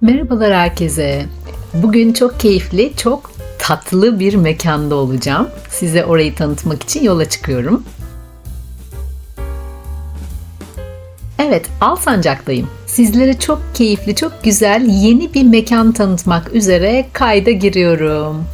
Merhabalar herkese. Bugün çok keyifli, çok tatlı bir mekanda olacağım. Size orayı tanıtmak için yola çıkıyorum. Evet, Alsancak'tayım. Sizlere çok keyifli, çok güzel yeni bir mekan tanıtmak üzere kayda giriyorum.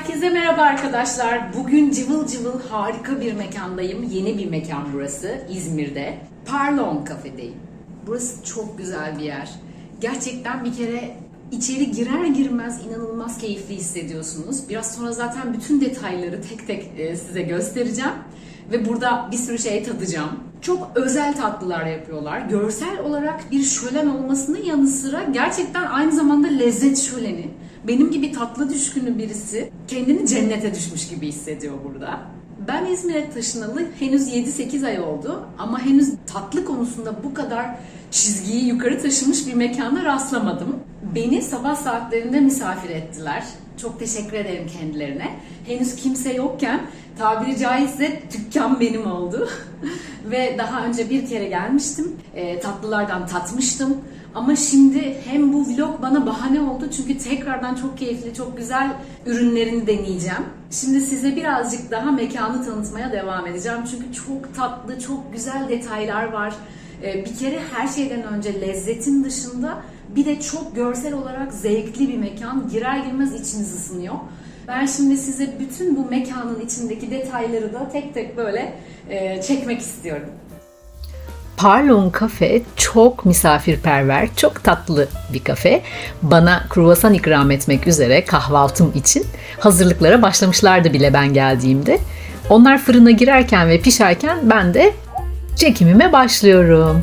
Herkese merhaba arkadaşlar. Bugün cıvıl cıvıl harika bir mekandayım. Yeni bir mekan burası İzmir'de. Parlon kafedeyim. Burası çok güzel bir yer. Gerçekten bir kere içeri girer girmez inanılmaz keyifli hissediyorsunuz. Biraz sonra zaten bütün detayları tek tek e, size göstereceğim. Ve burada bir sürü şey tadacağım. Çok özel tatlılar yapıyorlar. Görsel olarak bir şölen olmasının yanı sıra gerçekten aynı zamanda lezzet şöleni. Benim gibi tatlı düşkünü birisi kendini cennete düşmüş gibi hissediyor burada. Ben İzmir'e taşınalı henüz 7-8 ay oldu ama henüz tatlı konusunda bu kadar çizgiyi yukarı taşımış bir mekana rastlamadım. Beni sabah saatlerinde misafir ettiler. Çok teşekkür ederim kendilerine. Henüz kimse yokken tabiri caizse dükkan benim oldu. Ve daha önce bir kere gelmiştim. E, tatlılardan tatmıştım. Ama şimdi hem bu vlog bana bahane oldu çünkü tekrardan çok keyifli, çok güzel ürünlerini deneyeceğim. Şimdi size birazcık daha mekanı tanıtmaya devam edeceğim. Çünkü çok tatlı, çok güzel detaylar var. Ee, Bir kere her şeyden önce lezzetin dışında bir de çok görsel olarak zevkli bir mekan. Girer girmez içiniz ısınıyor. Ben şimdi size bütün bu mekanın içindeki detayları da tek tek böyle e, çekmek istiyorum. Parlon Cafe çok misafirperver, çok tatlı bir kafe. Bana kruvasan ikram etmek üzere kahvaltım için hazırlıklara başlamışlardı bile ben geldiğimde. Onlar fırına girerken ve pişerken ben de çekimime başlıyorum.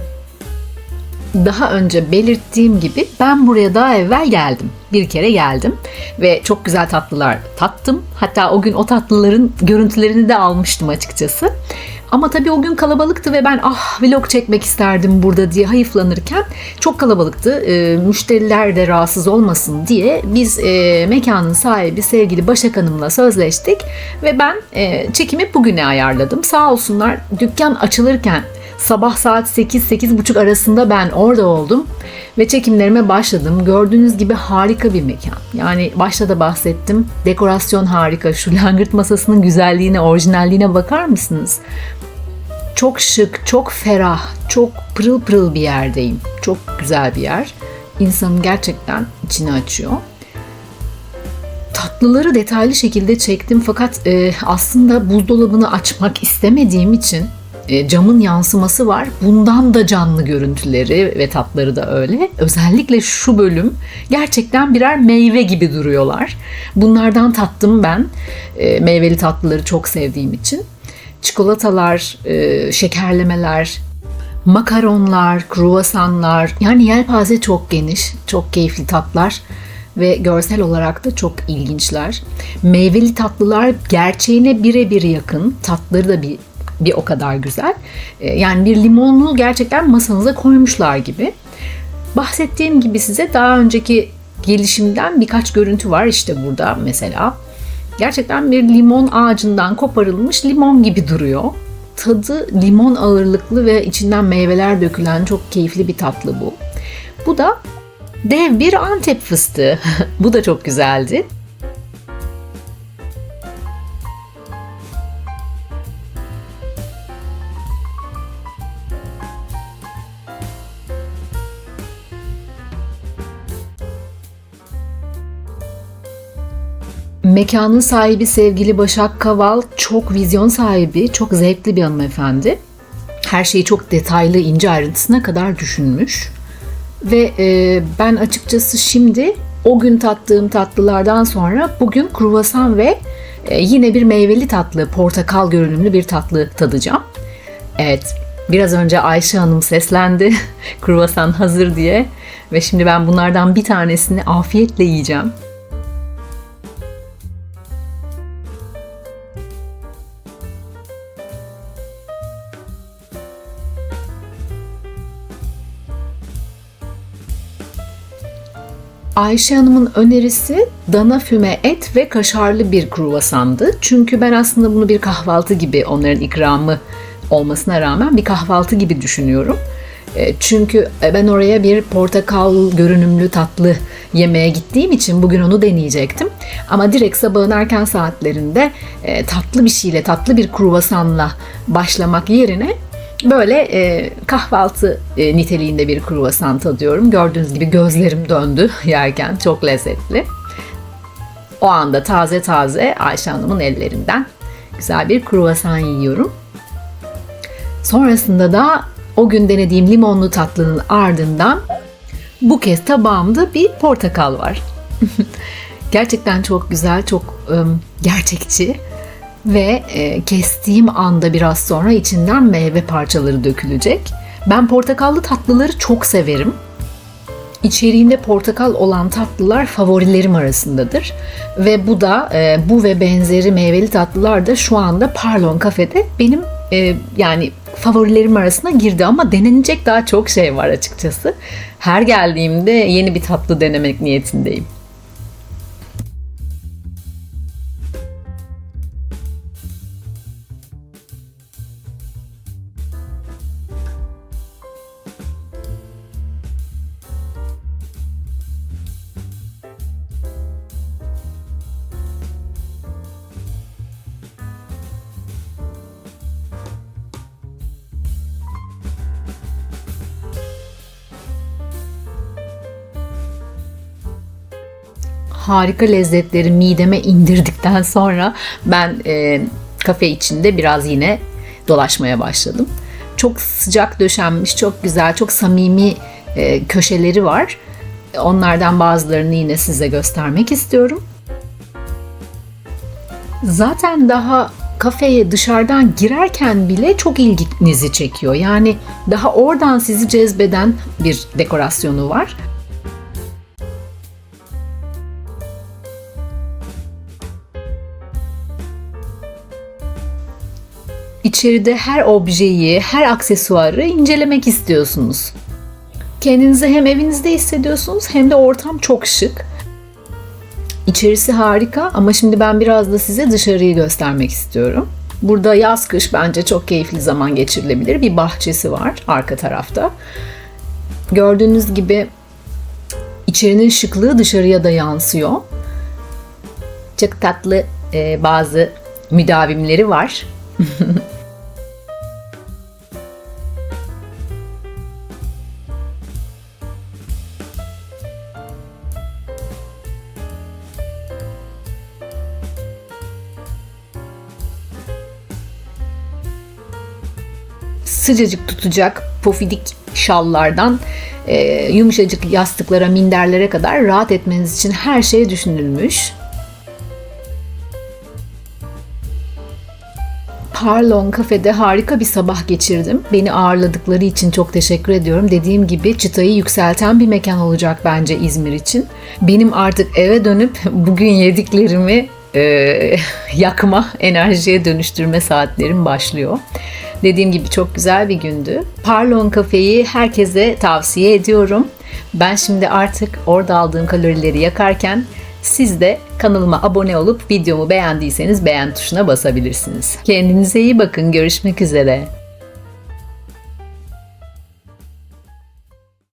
Daha önce belirttiğim gibi ben buraya daha evvel geldim. Bir kere geldim ve çok güzel tatlılar tattım. Hatta o gün o tatlıların görüntülerini de almıştım açıkçası. Ama tabii o gün kalabalıktı ve ben ah vlog çekmek isterdim burada diye hayıflanırken çok kalabalıktı. E, müşteriler de rahatsız olmasın diye biz e, mekanın sahibi sevgili Başak Hanım'la sözleştik ve ben e, çekimi bugüne ayarladım. Sağ olsunlar dükkan açılırken Sabah saat 8-8.30 arasında ben orada oldum ve çekimlerime başladım. Gördüğünüz gibi harika bir mekan. Yani başta da bahsettim. Dekorasyon harika. Şu langırt masasının güzelliğine, orijinalliğine bakar mısınız? Çok şık, çok ferah, çok pırıl pırıl bir yerdeyim. Çok güzel bir yer. İnsanın gerçekten içini açıyor. Tatlıları detaylı şekilde çektim fakat e, aslında buzdolabını açmak istemediğim için e, camın yansıması var. Bundan da canlı görüntüleri ve tatları da öyle. Özellikle şu bölüm gerçekten birer meyve gibi duruyorlar. Bunlardan tattım ben. E, meyveli tatlıları çok sevdiğim için. Çikolatalar, e, şekerlemeler, makaronlar, kruvasanlar yani yelpaze çok geniş, çok keyifli tatlar ve görsel olarak da çok ilginçler. Meyveli tatlılar gerçeğine birebir yakın, tatları da bir bir o kadar güzel. Ee, Yani bir limonlu gerçekten masanıza koymuşlar gibi. Bahsettiğim gibi size daha önceki gelişimden birkaç görüntü var işte burada mesela. Gerçekten bir limon ağacından koparılmış limon gibi duruyor. Tadı limon ağırlıklı ve içinden meyveler dökülen çok keyifli bir tatlı bu. Bu da dev bir Antep fıstığı. bu da çok güzeldi. Mekanın sahibi sevgili Başak Kaval çok vizyon sahibi, çok zevkli bir hanımefendi. Her şeyi çok detaylı, ince ayrıntısına kadar düşünmüş. Ve e, ben açıkçası şimdi o gün tattığım tatlılardan sonra bugün kruvasan ve e, yine bir meyveli tatlı, portakal görünümlü bir tatlı tadacağım. Evet, biraz önce Ayşe Hanım seslendi. kruvasan hazır diye. Ve şimdi ben bunlardan bir tanesini afiyetle yiyeceğim. Ayşe Hanım'ın önerisi dana füme et ve kaşarlı bir kruvasandı. Çünkü ben aslında bunu bir kahvaltı gibi onların ikramı olmasına rağmen bir kahvaltı gibi düşünüyorum. E, Çünkü ben oraya bir portakal görünümlü tatlı yemeğe gittiğim için bugün onu deneyecektim. Ama direkt sabahın erken saatlerinde e, tatlı bir şeyle, tatlı bir kruvasanla başlamak yerine böyle e, kahvaltı e, niteliğinde bir kruvasan tadıyorum. Gördüğünüz gibi gözlerim döndü yerken çok lezzetli. O anda taze taze Ayşe Hanım'ın ellerinden güzel bir kruvasan yiyorum. Sonrasında da o gün denediğim limonlu tatlının ardından bu kez tabağımda bir portakal var. Gerçekten çok güzel, çok ım, gerçekçi ve e, kestiğim anda biraz sonra içinden meyve parçaları dökülecek. Ben portakallı tatlıları çok severim. İçeriğinde portakal olan tatlılar favorilerim arasındadır. Ve bu da e, bu ve benzeri meyveli tatlılar da şu anda Parlon Cafe'de benim e, yani favorilerim arasına girdi ama denenecek daha çok şey var açıkçası. Her geldiğimde yeni bir tatlı denemek niyetindeyim. Harika lezzetleri mideme indirdikten sonra ben e, kafe içinde biraz yine dolaşmaya başladım. Çok sıcak döşenmiş, çok güzel, çok samimi e, köşeleri var. Onlardan bazılarını yine size göstermek istiyorum. Zaten daha kafeye dışarıdan girerken bile çok ilginizi çekiyor. Yani daha oradan sizi cezbeden bir dekorasyonu var. İçeride her objeyi, her aksesuarı incelemek istiyorsunuz. Kendinizi hem evinizde hissediyorsunuz hem de ortam çok şık. İçerisi harika ama şimdi ben biraz da size dışarıyı göstermek istiyorum. Burada yaz kış bence çok keyifli zaman geçirilebilir. Bir bahçesi var arka tarafta. Gördüğünüz gibi içerinin şıklığı dışarıya da yansıyor. Çok tatlı e, bazı müdavimleri var. sıcacık tutacak pofidik şallardan e, yumuşacık yastıklara, minderlere kadar rahat etmeniz için her şey düşünülmüş. Parlon kafede harika bir sabah geçirdim. Beni ağırladıkları için çok teşekkür ediyorum. Dediğim gibi çıtayı yükselten bir mekan olacak bence İzmir için. Benim artık eve dönüp bugün yediklerimi e, yakma, enerjiye dönüştürme saatlerim başlıyor. Dediğim gibi çok güzel bir gündü. Parlon kafeyi herkese tavsiye ediyorum. Ben şimdi artık orada aldığım kalorileri yakarken siz de kanalıma abone olup videomu beğendiyseniz beğen tuşuna basabilirsiniz. Kendinize iyi bakın. Görüşmek üzere.